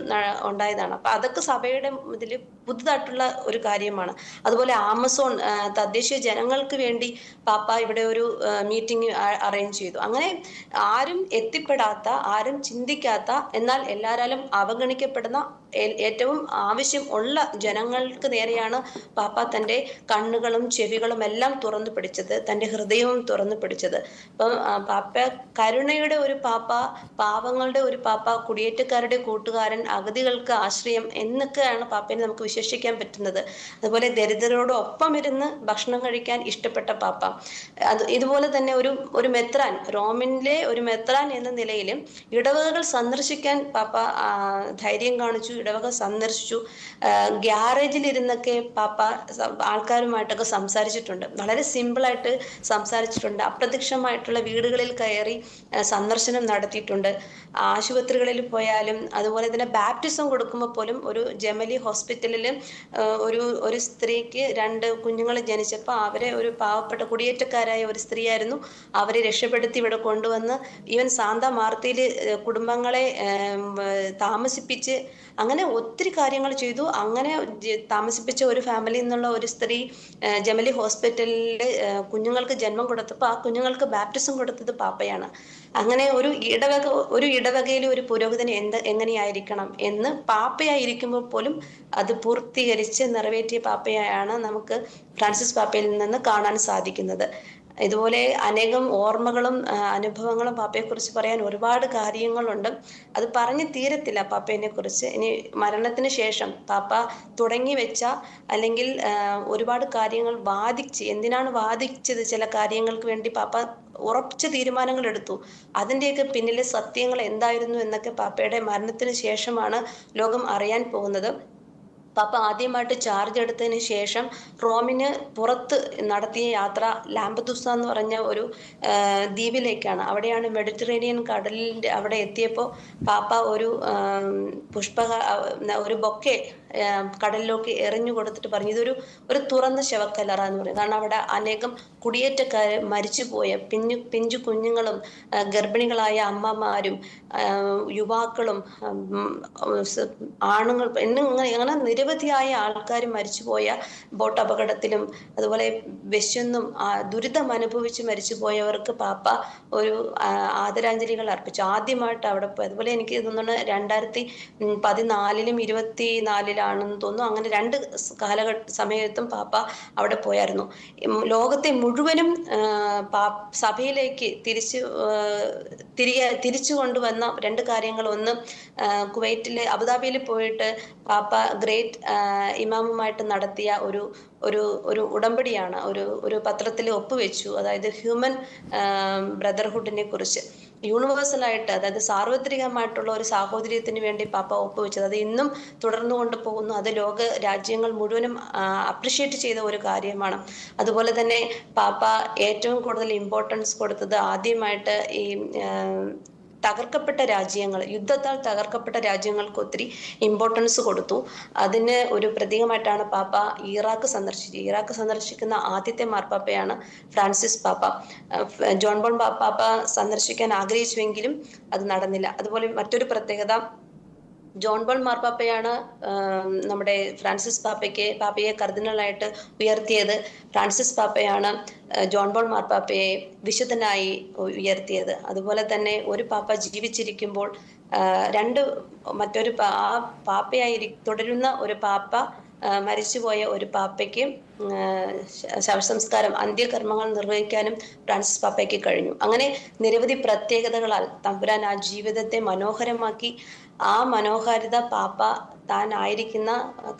ഉണ്ടായതാണ്. അപ്പൊ അതൊക്കെ സഭയുടെ ഇതിൽ പുതുതായിട്ടുള്ള ഒരു കാര്യമാണ്. അതുപോലെ ആമസോൺ തദ്ദേശീയ ജനങ്ങൾക്ക് വേണ്ടി പാപ്പ ഇവിടെ ഒരു മീറ്റിംഗ് അറേഞ്ച് ചെയ്തു. അങ്ങനെ ആരും എത്തിപ്പെടാത്ത ആരും ചിന്തിക്കാത്ത എന്നാൽ എല്ലാരാലും അവഗണിക്കപ്പെടുന്ന ഏറ്റവും ആവശ്യം ഉള്ള ജനങ്ങൾക്ക് നേരെയാണ് പാപ്പ തന്റെ കണ്ണുകളും ചെവികളും എല്ലാം തുറന്നു പിടിച്ചത് തന്റെ ഹൃദയവും തുറന്നു പിടിച്ചത്. അപ്പം പാപ്പ കരുണയുടെ ഒരു പാപ്പ പാവങ്ങളുടെ ഒരു പാപ്പ കുടിയേറ്റക്കാരുടെ കൂട്ടുകാരൻ അഗതികൾക്ക് ആശ്രയം എന്നൊക്കെയാണ് പാപ്പയെ നമുക്ക് വിശേഷിക്കാൻ പറ്റുന്നത്. അതുപോലെ ദരിദ്രരോടൊപ്പം ഇരുന്ന് ഭക്ഷണം കഴിക്കാൻ ഇഷ്ടപ്പെട്ട പാപ്പ. അത് ഇതുപോലെ തന്നെ ഒരു ഒരു മെത്രാൻ റോമിലെ ഒരു മെത്രാൻ എന്ന നിലയിലും ഇടവകകൾ സന്ദർശിക്കാൻ പാപ്പ ധൈര്യം കാണിച്ചു ഇടവക സന്ദർശിച്ചു. ഗ്യാരേജിൽ ഇരുന്നൊക്കെ പാപ്പ ആൾക്കാരുമായിട്ടൊക്കെ സംസാരിച്ചിട്ടുണ്ട്. വളരെ സിമ്പിളായിട്ട് സംസാരിച്ചിട്ടുണ്ട്. അപ്രത്യക്ഷമായിട്ടുള്ള വീടുകളിൽ കയറി സന്ദർശനം നടത്തിയിട്ടുണ്ട്. ആശുപത്രികളിൽ പോയാലും അതുപോലെ തന്നെ ബാപ്റ്റിസം കൊടുക്കുമ്പോൾ പോലും ഒരു ജമലി ഹോസ്പിറ്റലിൽ ഒരു ഒരു സ്ത്രീക്ക് രണ്ട് കുഞ്ഞുങ്ങൾ ജനിച്ചപ്പോൾ അവരെ ഒരു പാവപ്പെട്ട കുടിയേറ്റക്കാരായ ഒരു സ്ത്രീയായിരുന്നു അവരെ രക്ഷപ്പെടുത്തി ഇവിടെ കൊണ്ടുവന്ന് ഈവൻ സാന്ത മാർത്തിയിൽ കുടുംബങ്ങളെ താമസിപ്പിച്ച് അങ്ങനെ ഒത്തിരി കാര്യങ്ങൾ ചെയ്തു. അങ്ങനെ താമസിപ്പിച്ച ഒരു ഫാമിലിയിൽ നിന്നുള്ള ഒരു സ്ത്രീ ജമലി ഹോസ്പിറ്റലിൽ കുഞ്ഞുങ്ങൾക്ക് ജന്മം കൊടുത്തപ്പോൾ ആ കുഞ്ഞുങ്ങൾക്ക് ബാപ്റ്റിസം കൊടുത്തത് പാപ്പയാണ്. അങ്ങനെ ഒരു ഇടവക ഒരു ഇടവകയിലെ ഒരു പുരോഹിതന് എന്ത് എങ്ങനെയായിരിക്കണം എന്ന് പാപ്പയായിരിക്കുമ്പോൾ പോലും അത് പൂർത്തീകരിച്ച് നിറവേറ്റിയ പാപ്പയാണ് നമുക്ക് ഫ്രാൻസിസ് പാപ്പയിൽ നിന്ന് കാണാൻ സാധിക്കുന്നത്. ഇതുപോലെ അനേകം ഓർമ്മകളും അനുഭവങ്ങളും പാപ്പയെക്കുറിച്ച് പറയാൻ ഒരുപാട് കാര്യങ്ങളുണ്ട്. അത് പറഞ്ഞു തീരത്തില്ല പാപ്പേനെ കുറിച്ച് ഇനി മരണത്തിന് ശേഷം പാപ്പ തുടങ്ങി വെച്ച അല്ലെങ്കിൽ ഒരുപാട് കാര്യങ്ങൾ വാദിച്ച് എന്തിനാണ് വാദിച്ചത് ചില കാര്യങ്ങൾക്ക് വേണ്ടി പാപ്പ ഉറപ്പിച്ച തീരുമാനങ്ങൾ എടുത്തു. അതിന്റെയൊക്കെ പിന്നിലെ സത്യങ്ങൾ എന്തായിരുന്നു എന്നൊക്കെ പാപ്പയുടെ മരണത്തിന് ശേഷമാണ് ലോകം അറിയാൻ പോകുന്നത്. പാപ്പ ആദ്യമായിട്ട് ചാർജ് എടുത്തതിന് ശേഷം റോമിന് പുറത്ത് നടത്തിയ യാത്ര ലാംബദുസ എന്ന് പറഞ്ഞ ഒരു ദ്വീപിലേക്കാണ്. അവിടെയാണ് മെഡിറ്ററേനിയൻ കടലിന്റെ അവിടെ എത്തിയപ്പോൾ പാപ്പ ഒരു പുഷ്പ ഒരു ബൊക്കെ കടലിലേക്ക് എറിഞ്ഞു കൊടുത്തിട്ട് പറഞ്ഞു ഇതൊരു ഒരു തുറന്ന ശവക്കല്ലറ എന്ന് പറയും കാരണം അവിടെ അനേകം കുടിയേറ്റക്കാർ മരിച്ചുപോയ പിഞ്ഞു പിഞ്ചു കുഞ്ഞുങ്ങളും ഗർഭിണികളായ അമ്മമാരും യുവാക്കളും ആണുങ്ങൾ എന്നിങ്ങനെ അങ്ങനെ നിരവധിയായ ആൾക്കാർ മരിച്ചുപോയ ബോട്ട് അപകടത്തിലും അതുപോലെ വിശന്നും ദുരിതം അനുഭവിച്ച് മരിച്ചുപോയവർക്ക് പാപ്പ ഒരു ആദരാഞ്ജലികൾ അർപ്പിച്ചു. ആദ്യമായിട്ട് അവിടെ അതുപോലെ എനിക്ക് തോന്നുന്നു രണ്ടായിരത്തി പതിനാലിലും ഇരുപത്തി നാലിലാണെന്ന് തോന്നുന്നു. അങ്ങനെ രണ്ട് കാലഘട്ട സമയത്തും പാപ്പ അവിടെ പോയായിരുന്നു. ലോകത്തെ മുഴുവനും സഭയിലേക്ക് തിരിച്ചു തിരികെ തിരിച്ചു കൊണ്ടുവന്ന രണ്ട് കാര്യങ്ങൾ. ഒന്ന് കുവൈറ്റിൽ അബുദാബിയിൽ പോയിട്ട് പാപ്പ ഗ്രേറ്റ് ഇമാമുമായിട്ട് നടത്തിയ ഒരു ഒരു ഒരു ഉടമ്പടിയാണ്. ഒരു ഒരു പത്രത്തിൽ ഒപ്പുവെച്ചു. അതായത് ഹ്യൂമൻ ബ്രദർഹുഡിനെ കുറിച്ച്. യൂണിവേഴ്സലായിട്ട് അതായത് സാർവത്രികമായിട്ടുള്ള ഒരു സാഹോദര്യത്തിന് വേണ്ടി പാപ്പ ഒപ്പുവെച്ചത്. അത് ഇന്നും തുടർന്നു കൊണ്ട് പോകുന്നു. അത് ലോക രാജ്യങ്ങൾ മുഴുവനും അപ്രിഷ്യേറ്റ് ചെയ്ത ഒരു കാര്യമാണ്. അതുപോലെ തന്നെ പാപ്പ ഏറ്റവും കൂടുതൽ ഇമ്പോർട്ടൻസ് കൊടുത്തത് ആദ്യമായിട്ട് ഈ തകർക്കപ്പെട്ട രാജ്യങ്ങൾ യുദ്ധത്താൽ തകർക്കപ്പെട്ട രാജ്യങ്ങൾക്ക് ഒത്തിരി ഇമ്പോർട്ടൻസ് കൊടുത്തു. അതിന് ഒരു പ്രതീകമായിട്ടാണ് പാപ്പ ഇറാഖ് സന്ദർശിച്ചത്. ഇറാഖ് സന്ദർശിക്കുന്ന ആദ്യത്തെ മാർപ്പാപ്പയാണ് ഫ്രാൻസിസ് പാപ്പ. ജോൺ ബോൺ പാപ്പ സന്ദർശിക്കാൻ ആഗ്രഹിച്ചുവെങ്കിലും അത് നടന്നില്ല. അതുപോലെ മറ്റൊരു പ്രത്യേകത ജോൺ ബോൾ മാർപ്പാപ്പയാണ് നമ്മുടെ ഫ്രാൻസിസ് പാപ്പയ്ക്ക് പാപ്പയെ കർദിനലായിട്ട് ഉയർത്തിയത്. ഫ്രാൻസിസ് പാപ്പയാണ് ജോൺ ബോൾ മാർപ്പാപ്പയെ വിശുദ്ധനായി ഉയർത്തിയത്. അതുപോലെ തന്നെ ഒരു പാപ്പ ജീവിച്ചിരിക്കുമ്പോൾ രണ്ട് മറ്റൊരു ആ പാപ്പയായി തുടരുന്ന ഒരു പാപ്പ മരിച്ചുപോയ ഒരു പാപ്പയ്ക്ക് ശവസംസ്കാരം അന്ത്യകർമ്മങ്ങൾ നിർവഹിക്കാനും ഫ്രാൻസിസ് പാപ്പയ്ക്ക് കഴിഞ്ഞു. അങ്ങനെ നിരവധി പ്രത്യേകതകളാൽ തമ്പുരാൻ ആ ജീവിതത്തെ മനോഹരമാക്കി ആ മനോഹാരിത പാപ്പ താൻ ആയിരിക്കുന്ന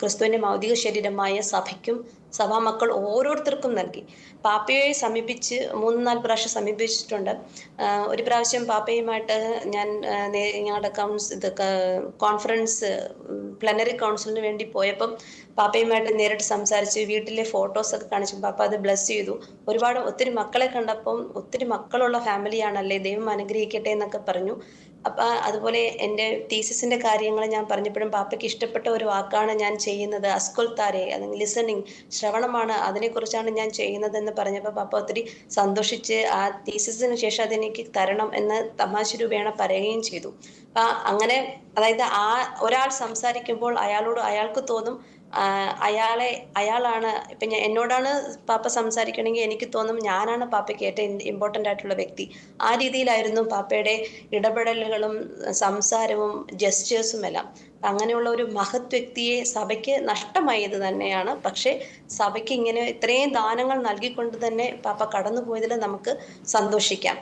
ക്രിസ്തുവിന്റെ മൗതിക ശരീരമായ സഭയ്ക്കും സഭാമക്കൾ ഓരോരുത്തർക്കും നൽകി. പാപ്പയെ സമീപിച്ച് മൂന്ന് നാല് പ്രാവശ്യം സമീപിച്ചിട്ടുണ്ട്. ഒരു പ്രാവശ്യം പാപ്പയുമായിട്ട് ഞാൻ ഞങ്ങളുടെ കൗൺസ് ഇത് കോൺഫറൻസ് പ്ലനറി കൗൺസിലിന് വേണ്ടി പോയപ്പം പാപ്പയുമായിട്ട് നേരിട്ട് സംസാരിച്ച് വീട്ടിലെ ഫോട്ടോസ് ഒക്കെ കാണിച്ചു പാപ്പ അത് ബ്ലസ് ചെയ്തു. ഒരുപാട് ഒത്തിരി മക്കളെ കണ്ടപ്പം ഒത്തിരി മക്കളുള്ള ഫാമിലിയാണല്ലേ ദൈവം അനുഗ്രഹിക്കട്ടെ എന്നൊക്കെ പറഞ്ഞു. അപ്പൊ അതുപോലെ എന്റെ തീസിസിന്റെ കാര്യങ്ങൾ ഞാൻ പറഞ്ഞപ്പോഴും പാപ്പയ്ക്ക് ഇഷ്ടപ്പെട്ട ഒരു വാക്കാണ് ഞാൻ ചെയ്യുന്നത് അസ്കുൽ താരെ അല്ലെങ്കിൽ ലിസണിങ് ശ്രവണമാണ് അതിനെക്കുറിച്ചാണ് ഞാൻ ചെയ്യുന്നത് എന്ന് പറഞ്ഞപ്പോൾ പാപ്പ ഒത്തിരി സന്തോഷിച്ച് ആ തീസിസിന് ശേഷം അതെനിക്ക് തരണം എന്ന് തമാശ രൂപേണ പറയുകയും ചെയ്തു. അപ്പൊ അങ്ങനെ അതായത് ആ ഒരാൾ സംസാരിക്കുമ്പോൾ അയാളോട് അയാൾക്ക് തോന്നും അയാളെ അയാളാണ് ഇപ്പൊ എന്നോടാണ് പാപ്പ സംസാരിക്കണമെങ്കിൽ എനിക്ക് തോന്നും ഞാനാണ് പാപ്പയ്ക്ക് ഏറ്റവും ഇമ്പോർട്ടന്റ് ആയിട്ടുള്ള വ്യക്തി. ആ രീതിയിലായിരുന്നു പാപ്പയുടെ ഇടപെടലുകളും സംസാരവും ജസ്റ്റേഴ്സും എല്ലാം. അങ്ങനെയുള്ള ഒരു മഹത് വ്യക്തിയെ സഭയ്ക്ക് നഷ്ടമായത് തന്നെയാണ്. പക്ഷേ സഭയ്ക്ക് ഇങ്ങനെ ഇത്രയും ദാനങ്ങൾ നൽകിക്കൊണ്ട് തന്നെ പാപ്പ കടന്നുപോയതിൽ നമുക്ക് സന്തോഷിക്കാം.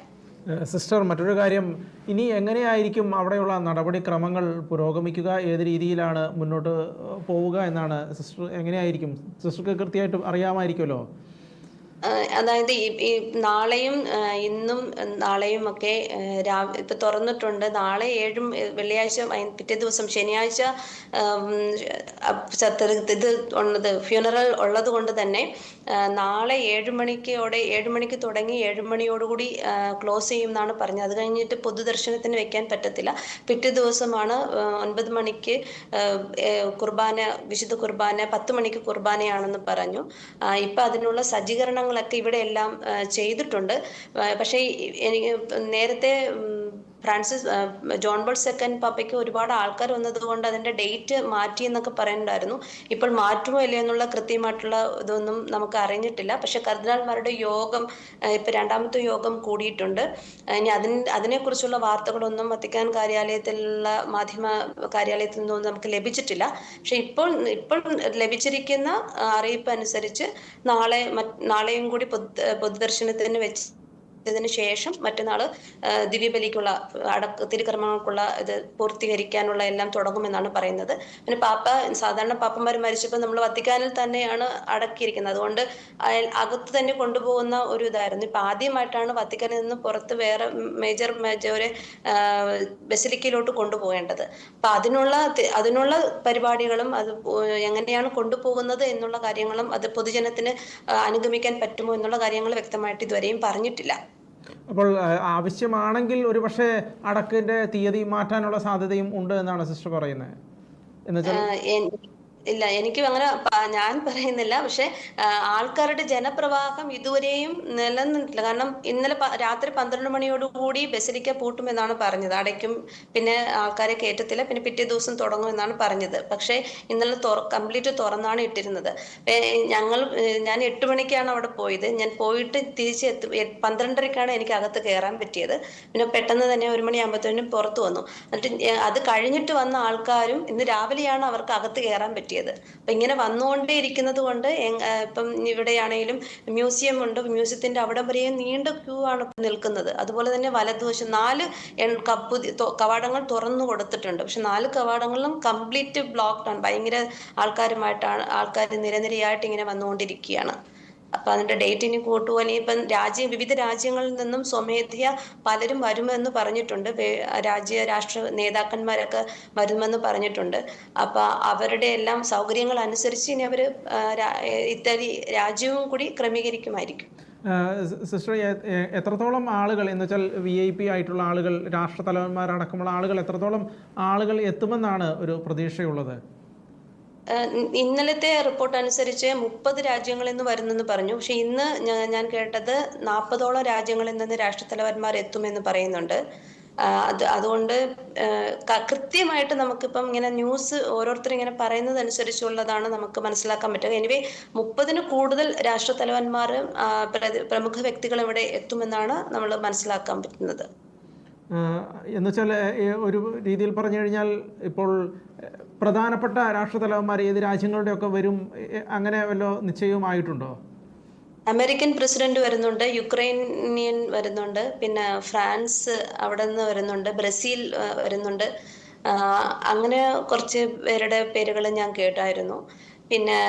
സിസ്റ്റർ മറ്റൊരു കാര്യം ഇനി എങ്ങനെയായിരിക്കും അവിടെയുള്ള നടപടിക്രമങ്ങൾ പുരോഗമിക്കുക? ഏത് രീതിയിലാണ് മുന്നോട്ട് പോവുക എന്നാണ് സിസ്റ്റർ എങ്ങനെയായിരിക്കും? സിസ്റ്റർക്ക് കൃത്യമായിട്ട് അറിയാമായിരിക്കുമല്ലോ? അതായത് ഈ നാളെയും ഇന്നും നാളെയും ഒക്കെ രാവ് ഇപ്പൊ തുറന്നിട്ടുണ്ട്. നാളെ ഏഴും വെള്ളിയാഴ്ച പിറ്റേ ദിവസം ശനിയാഴ്ച ഇത് ഉള്ളത് ഫ്യൂണറൽ ഉള്ളത് കൊണ്ട് തന്നെ നാളെ ഏഴ് മണിക്കോടെ ഏഴ് മണിക്ക് തുടങ്ങി ഏഴ് മണിയോടുകൂടി ക്ലോസ് ചെയ്യും എന്നാണ് പറഞ്ഞത്. അത് കഴിഞ്ഞിട്ട് പൊതുദർശനത്തിന് വെക്കാൻ പറ്റത്തില്ല. പിറ്റേ ദിവസമാണ് ഒൻപത് മണിക്ക് കുർബാന വിശുദ്ധ കുർബാന പത്ത് മണിക്ക് കുർബാനയാണെന്ന് പറഞ്ഞു. ഇപ്പൊ അതിനുള്ള സജ്ജീകരണങ്ങളൊക്കെ ഇവിടെ എല്ലാം ചെയ്തിട്ടുണ്ട്. പക്ഷേ എനിക്ക് നേരത്തെ ഫ്രാൻസിസ് ജോൺ ബോൾ സെക്കൻഡ് പാപ്പയ്ക്ക് ഒരുപാട് ആൾക്കാർ വന്നതുകൊണ്ട് അതിന്റെ ഡേറ്റ് മാറ്റി എന്നൊക്കെ പറയുന്നുണ്ടായിരുന്നു ഇപ്പോൾ മാറ്റുമോ ഇല്ലയോ എന്നുള്ള കൃത്യമായിട്ടുള്ള ഇതൊന്നും നമുക്ക് അറിഞ്ഞിട്ടില്ല. പക്ഷെ കർദിനാൾമാരുടെ യോഗം ഇപ്പൊ രണ്ടാമത്തെ യോഗം കൂടിയിട്ടുണ്ട്. ഇനി അതിന് അതിനെക്കുറിച്ചുള്ള വാർത്തകളൊന്നും വത്തിക്കാൻ കാര്യാലയത്തിലുള്ള മാധ്യമ കാര്യാലയത്തിൽ നിന്നും നമുക്ക് ലഭിച്ചിട്ടില്ല. പക്ഷെ ഇപ്പോൾ ഇപ്പോൾ ലഭിച്ചിരിക്കുന്ന അറിയിപ്പ് അനുസരിച്ച് നാളെ നാളെയും കൂടി പൊതു പൊതുദർശനത്തിന് വെച്ച് ഇതിന് ശേഷം മറ്റന്നാൾ ദിവ്യബലിക്കുള്ള അടക്ക തിരുക്കർമ്മങ്ങൾക്കുള്ള ഇത് പൂർത്തീകരിക്കാനുള്ള എല്ലാം തുടങ്ങുമെന്നാണ് പറയുന്നത്. പിന്നെ പാപ്പ സാധാരണ പാപ്പന്മാർ മരിച്ചപ്പോൾ നമ്മൾ വത്തിക്കാനിൽ തന്നെയാണ് അടക്കിയിരിക്കുന്നത്. അതുകൊണ്ട് അകത്ത് തന്നെ കൊണ്ടുപോകുന്ന ഒരു ഇതായിരുന്നു. ഇപ്പൊ ആദ്യമായിട്ടാണ് വത്തിക്കാനിൽ നിന്ന് പുറത്ത് വേറെ മേജർ മേജോരെ ബസിലിക്കയിലോട്ട് കൊണ്ടുപോകേണ്ടത്. അപ്പൊ അതിനുള്ള അതിനുള്ള പരിപാടികളും അത് എങ്ങനെയാണ് കൊണ്ടുപോകുന്നത് എന്നുള്ള കാര്യങ്ങളും അത് പൊതുജനത്തിന് അനുഗമിക്കാൻ പറ്റുമോ എന്നുള്ള കാര്യങ്ങൾ വ്യക്തമായിട്ട് ഇതുവരെയും പറഞ്ഞിട്ടില്ല. അപ്പോൾ ആവശ്യമാണെങ്കിൽ ആവശ്യമാണെങ്കിൽ ഒരുപക്ഷെ അടക്കിന്റെ തീയതി മാറ്റാനുള്ള സാധ്യതയും ഉണ്ട് എന്നാണ് സിസ്റ്റർ പറയുന്നത്. എന്നുവെച്ചാൽ ഇല്ല എനിക്ക് അങ്ങനെ ഞാൻ പറയുന്നില്ല. പക്ഷെ ആൾക്കാരുടെ ജനപ്രവാഹം ഇതുവരെയും നിലനിന്നിട്ടില്ല. കാരണം ഇന്നലെ രാത്രി പന്ത്രണ്ട് മണിയോടുകൂടി ബസിലിക്ക പൂട്ടുമെന്നാണ് പറഞ്ഞത്. അടയ്ക്കും പിന്നെ ആൾക്കാരെ കയറ്റത്തില്ല. പിന്നെ പിറ്റേ ദിവസം തുടങ്ങും എന്നാണ് പറഞ്ഞത്. പക്ഷെ ഇന്നലെ കംപ്ലീറ്റ് തുറന്നാണ് ഇട്ടിരുന്നത്. ഞങ്ങൾ ഞാൻ എട്ട് മണിക്കാണ് അവിടെ പോയത്. ഞാൻ പോയിട്ട് തിരിച്ച് എത്തി പന്ത്രണ്ടരക്കാണ് എനിക്ക് അകത്ത് കയറാൻ പറ്റിയത്. പിന്നെ പെട്ടെന്ന് തന്നെ ഒരു മണിയാകുമ്പോഴത്തേനും പുറത്തു വന്നു. എന്നിട്ട് അത് കഴിഞ്ഞിട്ട് വന്ന ആൾക്കാരും ഇന്ന് രാവിലെയാണ് അവർക്ക് അകത്ത് കയറാൻ പറ്റിയത്. അപ്പൊ ഇങ്ങനെ വന്നുകൊണ്ടേ ഇരിക്കുന്നത് കൊണ്ട് ഇപ്പം ഇവിടെയാണെങ്കിലും മ്യൂസിയം ഉണ്ട്. മ്യൂസിയത്തിന്റെ അവിടെ വരെ നീണ്ട ക്യൂ ആണ് നിൽക്കുന്നത്. അതുപോലെ തന്നെ വലതുവശം നാല് എൺ- ക- പുതി- തൊ- കവാടങ്ങൾ തുറന്നു കൊടുത്തിട്ടുണ്ട്. പക്ഷെ നാല് കവാടങ്ങളിലും കംപ്ലീറ്റ് ബ്ലോക്ക്ഡ് ആണ്. ഭയങ്കര ആൾക്കാരുമായിട്ടാണ് ആൾക്കാർ നിരനിരയായിട്ട് ഇങ്ങനെ വന്നുകൊണ്ടിരിക്കുകയാണ്. അപ്പൊ അതിന്റെ ഡേറ്റ് ഇനി കൂട്ടുവാൻ ഇപ്പം രാജ്യ വിവിധ രാജ്യങ്ങളിൽ നിന്നും സ്വമേധയ പലരും വരുമെന്ന് പറഞ്ഞിട്ടുണ്ട്. രാജ്യ രാഷ്ട്ര നേതാക്കന്മാരൊക്കെ വരുമെന്ന് പറഞ്ഞിട്ടുണ്ട്. അപ്പൊ അവരുടെ എല്ലാം സൗകര്യങ്ങൾ അനുസരിച്ച് ഇനി അവർ ഇത്തരി രാജ്യവും കൂടി ക്രമീകരിക്കുമായിരിക്കും. സിസ്റ്റർ എത്രത്തോളം ആളുകൾ എന്ന് വെച്ചാൽ വി ഐ പി ആയിട്ടുള്ള ആളുകൾ രാഷ്ട്രതലവന്മാരടക്കമുള്ള ആളുകൾ എത്രത്തോളം ആളുകൾ എത്തുമെന്നാണ് ഒരു പ്രതീക്ഷയുള്ളത്? ഇന്നലത്തെ റിപ്പോർട്ട് അനുസരിച്ച് മുപ്പത് രാജ്യങ്ങളിൽ നിന്ന് വരുന്നെന്ന് പറഞ്ഞു. പക്ഷെ ഇന്ന് ഞാൻ കേട്ടത് നാൽപ്പതോളം രാജ്യങ്ങളിൽ നിന്ന് രാഷ്ട്രത്തലവന്മാർ എത്തുമെന്ന് പറയുന്നുണ്ട്. അത് അതുകൊണ്ട് കൃത്യമായിട്ട് നമുക്കിപ്പം ഇങ്ങനെ ന്യൂസ് ഓരോരുത്തർ ഇങ്ങനെ പറയുന്നത് അനുസരിച്ചുള്ളതാണ് നമുക്ക് മനസ്സിലാക്കാൻ പറ്റുക. എനിവേ മുപ്പതിന് കൂടുതൽ രാഷ്ട്രത്തലവന്മാർ പ്രമുഖ വ്യക്തികൾ ഇവിടെ എത്തുമെന്നാണ് നമ്മൾ മനസ്സിലാക്കാൻ പറ്റുന്നത്. എന്നുവെച്ചാൽ ഒരു രീതിയിൽ പറഞ്ഞു കഴിഞ്ഞാൽ ഇപ്പോൾ പ്രധാനപ്പെട്ട രാഷ്ട്രതലവന്മാർ ഏത് രാജ്യങ്ങളുടെയൊക്കെ വരും അങ്ങനെ വല്ല നിശ്ചയവുമായിട്ടുണ്ടോ അമേരിക്കൻ പ്രസിഡന്റ് വരുന്നുണ്ട് യുക്രൈനിയൻ വരുന്നുണ്ട് പിന്നെ ഫ്രാൻസ് അവിടെ നിന്ന് വരുന്നുണ്ട് ബ്രസീൽ വരുന്നുണ്ട്. അങ്ങനെ കുറച്ച് പേരുടെ പേരുകൾ ഞാൻ കേട്ടായിരുന്നു. പിന്നെ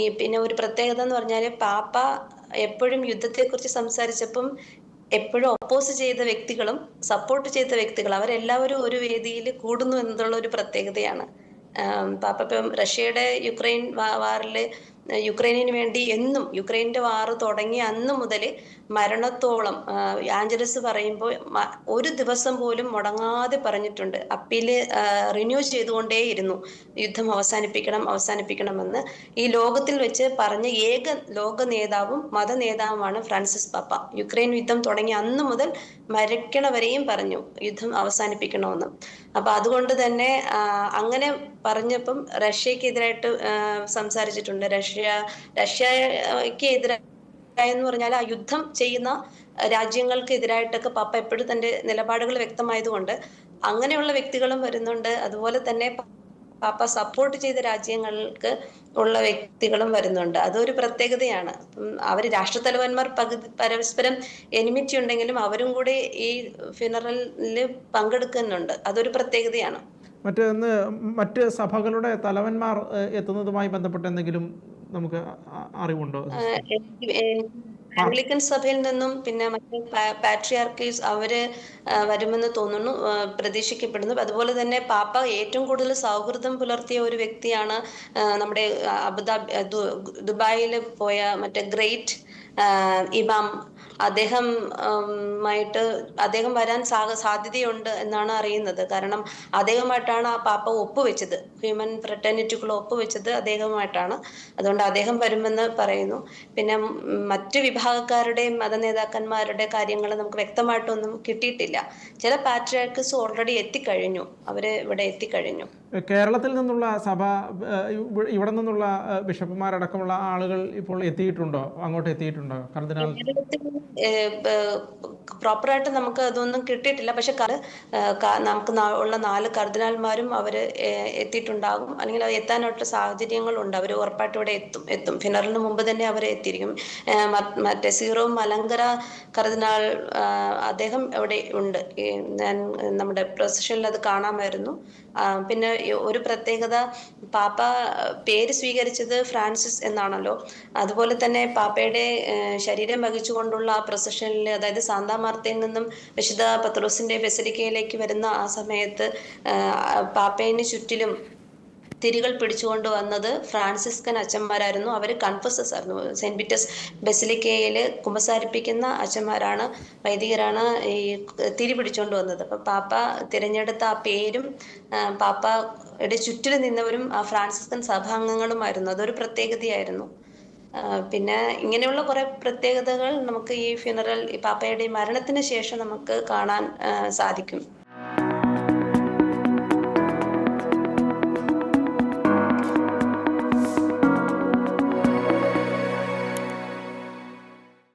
ഈ പിന്നെ ഒരു പ്രത്യേകത എന്ന് പറഞ്ഞാൽ പാപ്പ എപ്പോഴും യുദ്ധത്തെക്കുറിച്ച് സംസാരിച്ചപ്പം എപ്പോഴും ഒപ്പോസ് ചെയ്ത വ്യക്തികളും സപ്പോർട്ട് ചെയ്ത വ്യക്തികൾ അവരെല്ലാവരും ഒരു വേദിയിൽ കൂടുന്നു എന്നുള്ള ഒരു പ്രത്യേകതയാണ്. പാപ്പ ഇപ്പം റഷ്യയുടെ യുക്രൈൻ വാറിൽ യുക്രൈനിന് വേണ്ടി എന്നും യുക്രൈന്റെ വാറ് തുടങ്ങി അന്ന് മുതൽ മരണത്തോളം ആഞ്ചലസ് പറയുമ്പോൾ ഒരു ദിവസം പോലും മുടങ്ങാതെ പറഞ്ഞിട്ടുണ്ട്. അപ്പീൽ റിന്യൂ ചെയ്തുകൊണ്ടേയിരുന്നു. യുദ്ധം അവസാനിപ്പിക്കണം അവസാനിപ്പിക്കണമെന്ന്. ഈ ലോകത്തിൽ വെച്ച് പറഞ്ഞ ഏക ലോക നേതാവും മത നേതാവുമാണ് ഫ്രാൻസിസ് പാപ്പ. യുക്രൈൻ യുദ്ധം തുടങ്ങി അന്ന് മുതൽ മരിക്കണവരെയും പറഞ്ഞു യുദ്ധം അവസാനിപ്പിക്കണമെന്ന്. അപ്പൊ അതുകൊണ്ട് തന്നെ അങ്ങനെ പറഞ്ഞപ്പം റഷ്യക്കെതിരായിട്ട് സംസാരിച്ചിട്ടുണ്ട്. റഷ്യ റഷ്യക്ക് എതിരായി എന്ന് പറഞ്ഞാൽ ആ യുദ്ധം ചെയ്യുന്ന രാജ്യങ്ങൾക്ക് എതിരായിട്ടൊക്കെ പാപ്പ എപ്പോഴും തന്റെ നിലപാടുകൾ വ്യക്തമായതുകൊണ്ട് അങ്ങനെയുള്ള വ്യക്തികളും വരുന്നുണ്ട്. അതുപോലെ തന്നെ പാപ്പ സപ്പോർട്ട് ചെയ്ത രാജ്യങ്ങൾക്ക് ഉള്ള വ്യക്തികളും വരുന്നുണ്ട്. അതൊരു പ്രത്യേകതയാണ്. അവർ രാഷ്ട്രത്തലവന്മാർ പകുതി പരസ്പരം എനിമിറ്റി ഉണ്ടെങ്കിലും അവരും കൂടി ഈ ഫിനറലിൽ പങ്കെടുക്കുന്നുണ്ട്. അതൊരു പ്രത്യേകതയാണ്. മറ്റൊന്ന് മറ്റ് സഭകളുടെ തലവന്മാർ എത്തുന്നതുമായി ബന്ധപ്പെട്ട് എന്തെങ്കിലും നമുക്ക് അറിവുണ്ടോ? ആംഗ്ലിക്കൻ സഭയിൽ നിന്നും പിന്നെ മറ്റേ പാട്രിയാർക്കീസ് അവർ വരുമെന്ന് തോന്നുന്നു പ്രതീക്ഷിക്കപ്പെടുന്നു. അതുപോലെ തന്നെ പാപ്പ ഏറ്റവും കൂടുതൽ സൗഹൃദം പുലർത്തിയ ഒരു വ്യക്തിയാണ് നമ്മുടെ അബുദാബി ദുബായിൽ പോയ മറ്റേ ഗ്രേറ്റ് ഇമാം അദ്ദേഹം ആയിട്ട് അദ്ദേഹം വരാൻ സാധ്യതയുണ്ട് എന്നാണ് അറിയുന്നത്. കാരണം അദ്ദേഹമായിട്ടാണ് ആ പാപ്പ ഒപ്പുവെച്ചത്. ഹ്യൂമൻ ഫ്രട്ടേണിറ്റിക്കുള്ള ഒപ്പുവെച്ചത് അദ്ദേഹമായിട്ടാണ് അതുകൊണ്ട് അദ്ദേഹം വരുമെന്ന് പറയുന്നു. പിന്നെ മറ്റു വിഭാഗക്കാരുടെയും മത നേതാക്കന്മാരുടെ കാര്യങ്ങൾ നമുക്ക് വ്യക്തമായിട്ടൊന്നും കിട്ടിയിട്ടില്ല. ചില പാട്രിയാർക്കസ് ഓൾറെഡി എത്തിക്കഴിഞ്ഞു. അവർ ഇവിടെ എത്തിക്കഴിഞ്ഞു. കേരളത്തിൽ നിന്നുള്ള സഭ ഇവിടെ നിന്നുള്ള ബിഷപ്പുമാരടക്കമുള്ള ആളുകൾ ഇപ്പോൾ എത്തിയിട്ടുണ്ടോ? അങ്ങോട്ട് എത്തിയിട്ടുണ്ടോ? കർദിനാൾ പ്രോപ്പറായിട്ട് നമുക്ക് അതൊന്നും കിട്ടിയിട്ടില്ല. പക്ഷെ നമുക്ക് ഉള്ള നാല് കർദിനാൾമാരും അവർ എത്തിയിട്ടുണ്ടാകും. അല്ലെങ്കിൽ അത് എത്താനായിട്ടുള്ള സാഹചര്യങ്ങളുണ്ട്. അവർ ഉറപ്പായിട്ട് ഇവിടെ എത്തും എത്തും. ഫിനറിന് മുമ്പ് തന്നെ അവർ എത്തിയിരിക്കും. മറ്റേ സീറോ മലങ്കര കർദിനാൾ അദ്ദേഹം അവിടെ ഉണ്ട്. ഞാൻ നമ്മുടെ പ്രൊസഷനിൽ അത് കാണാമായിരുന്നു. പിന്നെ ഒരു പ്രത്യേകത പാപ്പ പേര് സ്വീകരിച്ചത് ഫ്രാൻസിസ് എന്നാണല്ലോ. അതുപോലെ തന്നെ പാപ്പയുടെ ശരീരം വഹിച്ചുകൊണ്ടുള്ള ആ പ്രൊസഷനിൽ അതായത് സാന്താ മാർത്തയിൽ നിന്നും വിശുദ്ധ പത്രോസിന്റെ ബെസലിക്കയിലേക്ക് വരുന്ന ആ സമയത്ത് പാപ്പയെ ചുറ്റിലും തിരികൾ പിടിച്ചുകൊണ്ട് വന്നത് ഫ്രാൻസിസ്കൻ അച്ഛന്മാരായിരുന്നു. അവർ കൺഫസസ് ആയിരുന്നു. സെന്റ് പീറ്റേഴ്സ് ബെസിലിക്കയിൽ കുമ്പസാരിപ്പിക്കുന്ന അച്ഛന്മാരാണ് വൈദികരാണ് ഈ തിരി പിടിച്ചുകൊണ്ട് വന്നത്. അപ്പൊ പാപ്പ തിരഞ്ഞെടുത്ത ആ പേരും പാപ്പയുടെ ചുറ്റിലും നിന്നവരും ആ ഫ്രാൻസിസ്കൻ സഭാംഗങ്ങളുമായിരുന്നു. അതൊരു പ്രത്യേകതയായിരുന്നു. പിന്നെ ഇങ്ങനെയുള്ള കുറെ പ്രത്യേകതകൾ നമുക്ക് ഈ ഫ്യൂണറൽ പാപ്പയുടെ മരണത്തിന് ശേഷം നമുക്ക് കാണാൻ സാധിക്കും.